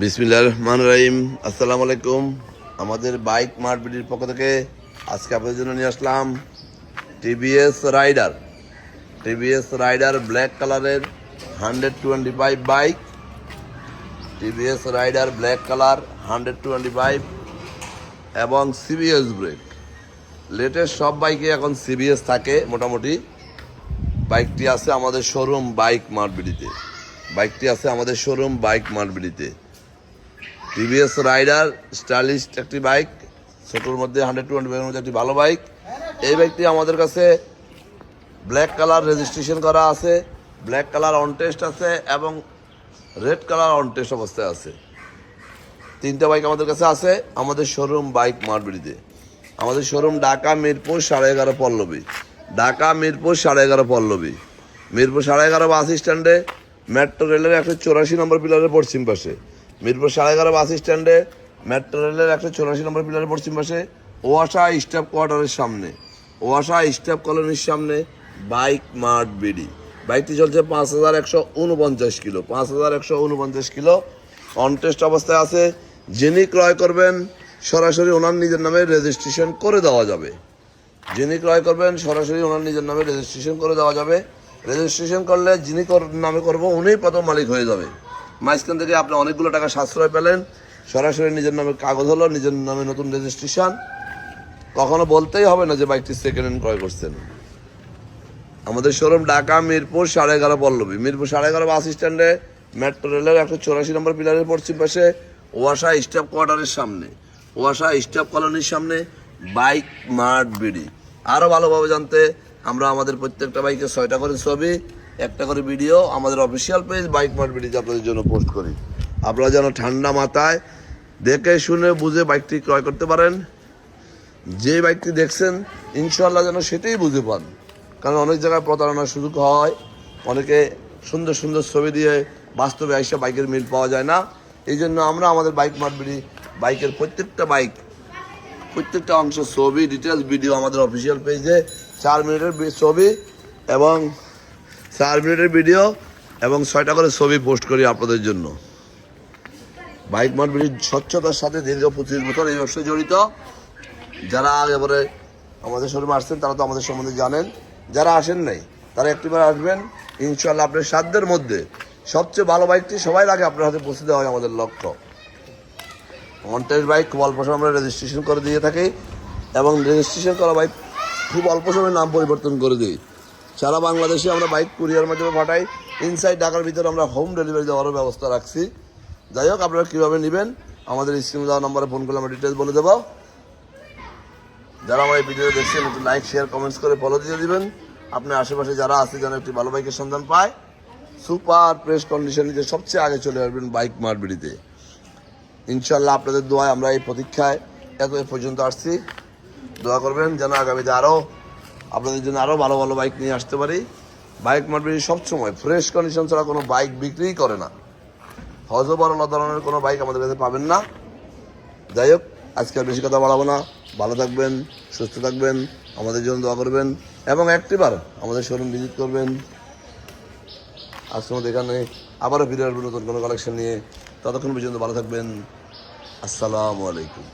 বিসমিল্লাহ রহমান রহিম। আসসালামু আলাইকুম। আমাদের বাইক মার্কেটের পক্ষ থেকে আজকে আপনাদের জন্য নিয়ে আসলাম TVS Raider TVS Raider black কালারের hundred twenty five bike TVS Raider black colour hundred twenty five এবং সিবিএস ব্রেক লেটেস্ট সব বাইকে এখন সিবিএস থাকে, মোটামুটি। বাইকটি আছে আমাদের শোরুম বাইক মার্বিডিতে বাইকটি আছে আমাদের শোরুম বাইক মার্বিডিতে টিভিএস রাইডার, স্টাইলিশ একটি বাইক, ছোটোর মধ্যে হান্ড্রেড টোয়েন্টি ফাইভের মধ্যে একটি ভালো বাইক। এই বাইকটি আমাদের কাছে ব্ল্যাক কালার রেজিস্ট্রেশন করা আছে, ব্ল্যাক কালার অন টেস্ট আছে এবং রেড কালার অন টেস্ট অবস্থায় আছে। তিনটা বাইক আমাদের কাছে আছে, আমাদের শোরুম বাইক মারবিড়িতে। আমাদের শোরুম ঢাকা, মিরপুর, সাড়ে এগারো পল্লবী। ঢাকা, মিরপুর, সাড়ে এগারো পল্লবী। মিরপুর সাড়ে এগারো বাস স্ট্যান্ডে মেট্রো রেলের একশো চৌরাশি নম্বর পিলারের পশ্চিম পাশে। মিরপুর সাড়ে এগারো বাস স্ট্যান্ডে মেট্রো রেলের একশো চৌরাশি নম্বর পিলারের পশ্চিম পাশে ওয়াসা স্টাফ কোয়ার্টারের সামনে। ওয়াসা স্টাফ কলোনির সামনে বাইক মার্ট বিডি বাইকটি চলছে পাঁচ হাজার একশো উনপঞ্চাশ কিলো। পাঁচ হাজার একশো উনপঞ্চাশ কিলো। অনটেস্ট অবস্থায় আছে। যিনি ক্রয় করবেন, সরাসরি ওনার নিজের নামে রেজিস্ট্রেশন করে দেওয়া যাবে। যিনি ক্রয় করবেন, সরাসরি ওনার নিজের নামে রেজিস্ট্রেশন করে দেওয়া যাবে। রেজিস্ট্রেশন করলে যিনি নামে করব, উনিই প্রথম মালিক হয়ে যাবে। মাঝখান থেকে আপনি অনেকগুলো টাকা সাশ্রয় পেলেন। সরাসরি নিজের নামে কাগজ হলো, নিজের নামে নতুন রেজিস্ট্রেশন কখনো বলতেই হবে না যে বাইকটি সেকেন্ড হ্যান্ড ক্রয় করছেন। আমাদের শোরুম ঢাকা, মিরপুর, সাড়ে এগারো পল্লবী। মিরপুর সাড়ে এগারো বাস স্ট্যান্ডে মেট্রো রেলের একশো চৌরাশি নম্বর পিলারের পশ্চিম পাশে ওয়াসা স্টাফ কোয়ার্টারের সামনে। ওয়াসা স্টাফ কলোনির সামনে বাইক মার্ট বিডি। আরও ভালোভাবে জানতে আমরা আমাদের প্রত্যেকটা বাইকে ছয়টা করে ছবি একটা করে ভিডিও আমাদের অফিসিয়াল পেজ বাইক মার্ট বিডিতে আপনাদের জন্য পোস্ট করি। আপনারা যেন ঠান্ডা মাথায় দেখে শুনে বুঝে বাইকটি ক্রয় করতে পারেন। যে বাইকটি দেখছেন ইনশাল্লাহ যেন সেটাই বুঝে পান। কারণ অনেক জায়গায় প্রতারণার সুযোগ হয়, অনেকে সুন্দর সুন্দর ছবি দিয়ে বাস্তবে আইসা বাইকের মিল পাওয়া যায় না। এই জন্য আমরা আমাদের বাইক মার্টবিডি বাইকের প্রত্যেকটা বাইক প্রত্যেকটা অংশ ছবি ডিটেলস ভিডিও আমাদের অফিসিয়াল পেজে চার মিনিটের ছবি এবং চার মিনিটের ভিডিও এবং ছয়টা করে ছবি পোস্ট করি আপনাদের জন্য। বাইক মার্টবিডির স্বচ্ছতার সাথে দীর্ঘ পঁচিশ বছর এই ব্যবসায় জড়িত। যারা এবারে আমাদের শোরুমে আসছেন, তারা তো আমাদের সম্বন্ধে জানেন। যারা আসেন নাই, তারা একটিবার আসবেন। ইনশাল্লাহ আপনার সাধ্যের মধ্যে সবচেয়ে ভালো বাইকটি সবাই আগে আপনার হাতে পৌঁছে দেওয়া হয় আমাদের লক্ষ্য। কন্টেস্ট বাইক খুব অল্প সময় আমরা রেজিস্ট্রেশন করে দিয়ে থাকি এবং রেজিস্ট্রেশন করা বাইক খুব অল্প সময় নাম পরিবর্তন করে দিই। সারা বাংলাদেশে আমরা বাইক কুরিয়ার মাধ্যমে পাঠাই। ইনসাইড ঢাকার ভিতরে আমরা হোম ডেলিভারি দেওয়ারও ব্যবস্থা রাখছি। যাই হোক, আপনারা কীভাবে নেবেন, আমাদের স্ক্রিনে দেওয়া নম্বরে ফোন করলে আমরা ডিটেলস বলে দেবো। যারা আমার এই ভিডিও দেখছেন, একটু লাইক শেয়ার কমেন্টস করে ফলো দিয়ে দেবেন। আপনার আশেপাশে যারা আছে, যেন একটি ভালো বাইকের সন্ধান পায়। সুপার প্রেস কন্ডিশন নিতে সবচেয়ে আগে চলে আসবেন বাইক মারবিড়িতে। ইনশাল্লাহ আপনাদের দোয়ায় আমরা এই প্রতীক্ষায় এত পর্যন্ত আসছি। দোয়া করবেন যেন আগামীতে আরও আপনাদের জন্য আরও ভালো ভালো বাইক নিয়ে আসতে পারি। বাইক মারবিড়ি সবসময় ফ্রেশ কন্ডিশন ছাড়া কোনো বাইক বিক্রিই করে না। হজ বড় ধরনের কোনো বাইক আমাদের কাছে পাবেন না। যাই হোক, আজকে বেশি কথা বাড়াবো না। ভালো থাকবেন, সুস্থ থাকবেন, আমাদের জন্য দোয়া করবেন এবং একটিবার আমাদের শোরুম ভিজিট করবেন। আজকের মতো এখানে আবারও ফিরে আসবেন নতুন কোনো কালেকশন নিয়ে। ততক্ষণ পর্যন্ত ভালো থাকবেন। আসসালামু আলাইকুম।